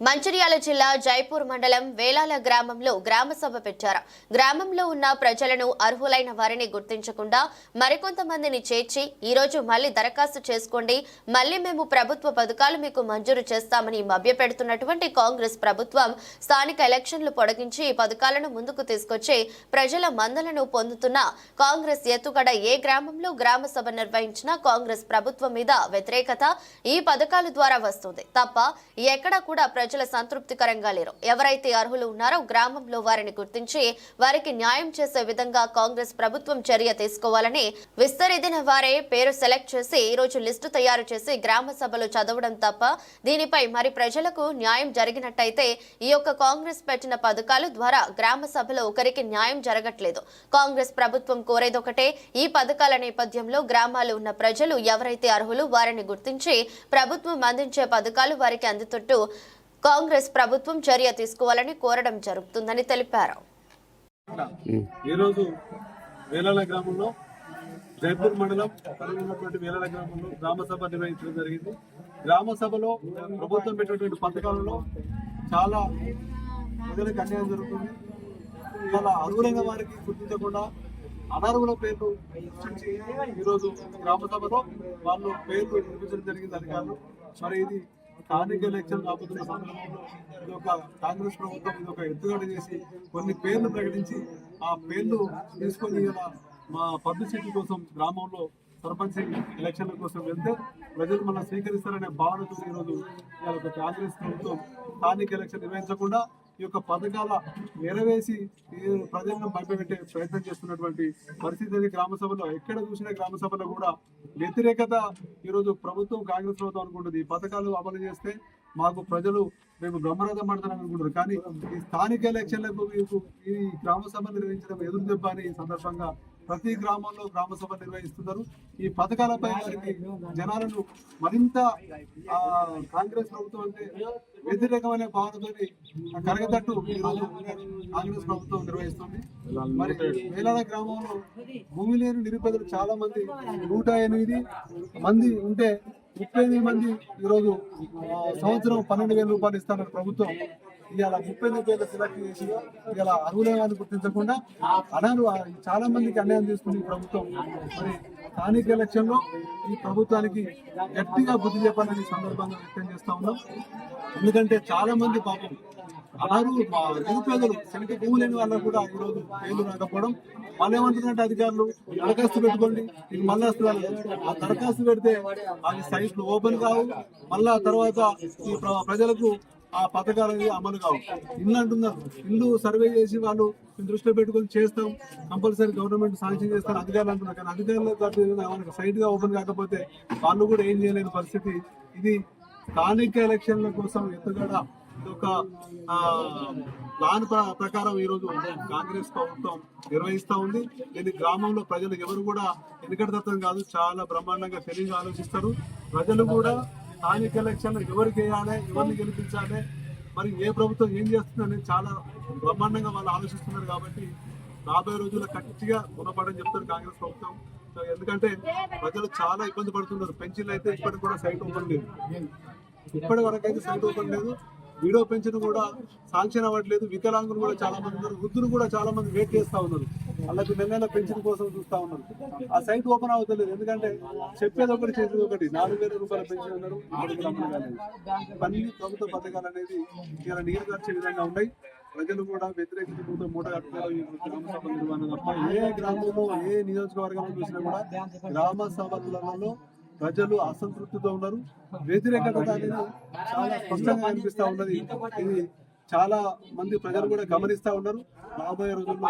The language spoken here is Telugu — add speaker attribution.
Speaker 1: మంచిర్యాల జిల్లా జైపూర్ మండలం వేలాల గ్రామంలో గ్రామ సభ పెట్టారు. గ్రామంలో ఉన్న ప్రజలను అర్హులైన వారిని గుర్తించకుండా మరికొంతమందిని చేర్చి ఈ రోజు మళ్ళీ దరఖాస్తు చేసుకోండి. మళ్ళీ మేము ప్రభుత్వ పథకాలు మీకు మంజూరు చేస్తామని మభ్యపెడుతున్నటువంటి కాంగ్రెస్ ప్రభుత్వం స్థానిక ఎలక్షన్లు పొడిగించి ఈ పథకాలను ముందుకు తీసుకొచ్చి ప్రజల మందలను పొందుతున్న కాంగ్రెస్ ఎత్తుగడ ఏ గ్రామంలో గ్రామ సభ నిర్వహించిన కాంగ్రెస్ ప్రభుత్వం మీద వ్యతిరేకత ఈ పథకాల ద్వారా వస్తుంది. తప్ప ఎక్కడ కూడా ప్రజల సంతృప్తికరంగా లేరు. ఎవరైతే అర్హులు ఉన్నారో గ్రామంలో వారిని గుర్తించి వారికి న్యాయం చేసే విధంగా కాంగ్రెస్ ప్రభుత్వం చర్య తీసుకోవాలని విస్తరిదిన వారే పేరు సెలెక్ట్ చేసి ఈ రోజు లిస్టు తయారు చేసి గ్రామ సభలో చదవడం తప్ప దీనిపై మరి ప్రజలకు న్యాయం జరిగినట్టయితే ఈ యొక్క కాంగ్రెస్ పెట్టిన పథకాల ద్వారా గ్రామ సభలో ఒకరికి న్యాయం జరగట్లేదు. కాంగ్రెస్ ప్రభుత్వం కోరేదొకటే ఈ పథకాల నేపథ్యంలో గ్రామాలు ఉన్న ప్రజలు ఎవరైతే అర్హులు వారిని గుర్తించి ప్రభుత్వం అందించే పథకాలు వారికి అందుతుంటూ కాంగ్రెస్ ప్రభుత్వం చర్య తీసుకోవాలని కోరడం జరుగుతుందని తెలిపారు.
Speaker 2: ఈరోజు వేలాల గ్రామంలో జైపూర్ మండలం కలిగి ఉన్నటువంటి వేలాల గ్రామంలో గ్రామ సభ నిర్వహించడం జరిగింది. గ్రామ సభలో ప్రభుత్వం పెట్టినటువంటి పథకాలలో చాలా ప్రజలకు అన్యాయం జరుగుతుంది. ఇవాళ అర్హులైన వారికి గుర్తించకుండా అనర్హుల పేర్లు సృష్టించి ఈరోజు గ్రామ సభలో వాళ్ళు పేర్లు వినిపించడం జరిగింది అధికారులు. మరి ఇది స్థానిక ఎలక్షన్ రాబోతున్న సందర్భంలో ఇది ఒక కాంగ్రెస్ ప్రభుత్వం ఇది ఒక ఎత్తుగడ చేసి కొన్ని పేర్లు ప్రకటించి ఆ పేర్లు తీసుకొని మా పబ్లిసిటీ కోసం గ్రామంలో సర్పంచ్ ఎలక్షన్ల కోసం వెళ్తే ప్రజలు మన స్వీకరిస్తారనే భావనతో ఈరోజు ఇవాళ ఒక కాంగ్రెస్ ప్రభుత్వం స్థానిక ఎలక్షన్ నిర్వహించకుండా ఈ యొక్క పథకాల నెరవేసి ఈ ప్రజలను భయపెట్టే ప్రయత్నం చేస్తున్నటువంటి పరిస్థితి అది గ్రామ సభలో ఎక్కడ చూసిన గ్రామ సభలో కూడా వ్యతిరేకత ఈరోజు ప్రభుత్వం కాంగ్రెస్ ప్రభుత్వం అనుకుంటుంది. ఈ పథకాలు అమలు చేస్తే మాకు ప్రజలు మేము బ్రహ్మరథం పడతాం అనుకుంటారు. కానీ ఈ స్థానిక ఎలక్షన్లకు మీకు ఈ గ్రామ సభ నిర్వహించడం ఎదురు దెబ్బ అని సందర్భంగా ప్రతి గ్రామంలో గ్రామ సభ నిర్వహిస్తున్నారు. ఈ పథకాలపై వారికి జనాలను మరింత కాంగ్రెస్ ప్రభుత్వం అంటే వ్యతిరేకమైన భావనతో కరగతట్టు ఈరోజు కాంగ్రెస్ ప్రభుత్వం నిర్వహిస్తుంది. మరి వేలాల గ్రామంలో భూమి లేని నిరుపేదలు చాలా మంది నూట ఎనిమిది మంది ఉంటే ముప్పై ఎనిమిది మంది ఈరోజు సంవత్సరం పన్నెండు వేల రూపాయలు ఇస్తానని ప్రభుత్వం ఇవాళ ముప్పై ఎనిమిది వేల సెలెక్ట్ చేసి ఇవాళ అర్హులేవాన్ని గుర్తించకుండా అనరు చాలా మందికి అన్యాయం చేస్తుంది ఈ ప్రభుత్వం మరి స్థానిక ఎలక్షన్లో ఈ ప్రభుత్వానికి గట్టిగా బుద్ధి చెప్పాలని సందర్భంగా వ్యక్తం చేస్తా ఉన్నాం. ఎందుకంటే చాలా మంది పాపం ఆరు నిరుపేదలు శనక భూమి లేని వాళ్ళకు కూడా ఈ రోజు పేర్లు రాకపోవడం. మళ్ళీ ఏమంటున్నట్టు అధికారులు దరఖాస్తు పెట్టుకోండి ఇది మళ్ళీ వస్తున్నారు ఆ దరఖాస్తు పెడితే అవి సైట్లు ఓపెన్ కావు. మళ్ళా తర్వాత ఈ ప్రజలకు ఆ పథకాలు అమలు కావు. ఇల్లు అంటున్నారు ఇల్లు సర్వే చేసి వాళ్ళు దృష్టిలో పెట్టుకొని చేస్తాం. కంపల్సరీ గవర్నమెంట్ శాంక్షన్ చేస్తారు. అధికారులు అంటున్నారు. కానీ అధికారులు సైట్గా ఓపెన్ కాకపోతే వాళ్ళు కూడా ఏం చేయలేని పరిస్థితి. ఇది స్థానిక ఎలక్షన్ల కోసం ఎత్తుగడ ఒక ప్లాన్ ప్రకారం ఈ రోజు కాంగ్రెస్ ప్రభుత్వం నిర్వహిస్తా ఉంది. దీన్ని గ్రామంలో ప్రజలు ఎవరు కూడా వెనుకడతత్వం కాదు చాలా బ్రహ్మాండంగా తెలివిగా ఆలోచిస్తారు. ప్రజలు కూడా స్థానిక ఎలక్షన్లు ఎవరికి వేయాలి ఎవరిని గెలిపించాలి మరి ఏ ప్రభుత్వం ఏం చేస్తుందని చాలా బ్రహ్మాండంగా వాళ్ళు ఆలోచిస్తున్నారు కాబట్టి రాబోయే రోజుల్లో గట్టిగా గుణపడని చెప్తారు కాంగ్రెస్ ప్రభుత్వం. ఎందుకంటే ప్రజలు చాలా ఇబ్బంది పడుతున్నారు. పెన్షన్లు అయితే ఇప్పటికి కూడా సైట్ ఓపెన్ లేదు. ఇప్పటి వరకు అయితే సైట్ ఓపెన్ లేదు. వీడియో పెన్షన్ కూడా శాంక్షన్ అవ్వట్లేదు. వికలాంగులు కూడా చాలా మంది ఉన్నారు. వృద్ధులు కూడా చాలా మంది వెయిట్ చేస్తా ఉన్నారు. వాళ్ళకి నెల నెల పెన్షన్ కోసం చూస్తా ఉన్నారు. ఆ సైట్ ఓపెన్ అవుతలేదు ఎందుకంటే చెప్పేది ఒకటి చేసేది ఒకటి. నాలుగు వేల రూపాయల పెన్షన్ ఉన్నారు ఇప్పటికి అమలు కాలేదు. ప్రభుత్వ పథకాలు అనేది ఇలా నీరు ఖర్చే విధంగా ఉన్నాయి. ప్రజలు కూడా వ్యతిరేకతతో మూట కట్టుకున్నారు ఈ గ్రామ సభ తప్ప ఏ గ్రామంలో ఏ నియోజకవర్గంలో చూసినా కూడా గ్రామ సభలలో ప్రజలు అసంతృప్తితో ఉన్నారు. వ్యతిరేకత అనేది చాలా స్పష్టంగా అనిపిస్తా ఉన్నది. ఇది చాలా మంది ప్రజలు కూడా గమనిస్తా ఉన్నారు. రాబోయే రోజుల్లో